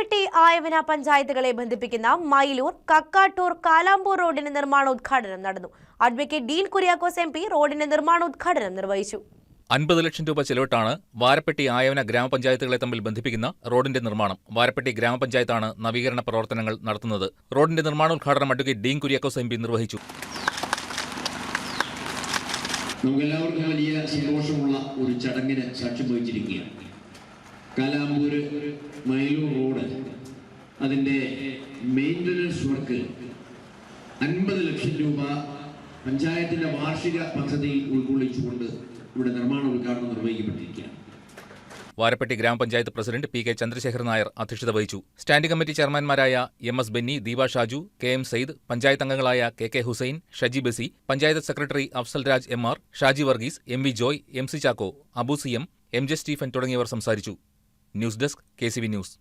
വാരപ്പെട്ടി ആയവന പഞ്ചായത്തുകളെ ബന്ധിപ്പിക്കുന്ന മയിലൂർ കക്കാട്ടൂർ കാലാമ്പൂർ റോഡിന്റെ നിർമ്മാണോദ്ഘാടനം നടന്നു. Advocate Dean Kuriakose M P റോഡിന്റെ നിർമ്മാണോദ്ഘാടനം നിർവഹിച്ചു. അൻപത് ലക്ഷം രൂപ ചെലവിട്ടാണ് വാരപ്പെട്ടി ആയവന ഗ്രാമപഞ്ചായത്തുകളെ തമ്മിൽ ബന്ധിപ്പിക്കുന്ന റോഡിന്റെ നിർമ്മാണം. വാരപ്പെട്ടി ഗ്രാമപഞ്ചായത്താണ് നവീകരണ പ്രവർത്തനങ്ങൾ നടത്തുന്നത്. റോഡിന്റെ നിർമ്മാണോദ്ഘാടനം advocate Dean Kuriakose M P നിർവഹിച്ചു. നമുക്കെല്ലാവർക്കും വലിയ സന്തോഷമുള്ള ഒരു ചടങ്ങിന് സാക്ഷ്യം വഹിച്ചിരിക്കുകയാണ്. കാലാമ്പൂര് മൈലൂർ റോഡ്. അതിന്റെ മെയിന്റനൻസ് വർക്ക് അൻപത് ലക്ഷം രൂപ പഞ്ചായത്തിന്റെ വാർഷിക പദ്ധതിയിൽ ഉൾക്കൊള്ളിച്ചുകൊണ്ട് ഇവിടെ നിർമ്മാണ ഉദ്ഘാടനം നിർവഹിക്കപ്പെട്ടിരിക്കുകയാണ്. വാരപ്പെട്ടി ഗ്രാമപഞ്ചായത്ത് president P K Chandrasekhar Nair അധ്യക്ഷത വഹിച്ചു. Standing committee ചെയർമാൻമാരായ M S Benny Deepa Shaju K M Sayyid panchayat അംഗങ്ങളായ K K Hussain Shaji Basi panchayat secretary Afsal Raj M R Shaji Varghese M V Joy M C Chacko Abu C M M J Stephen തുടങ്ങിയവർ സംസാരിച്ചു. News desk K C V news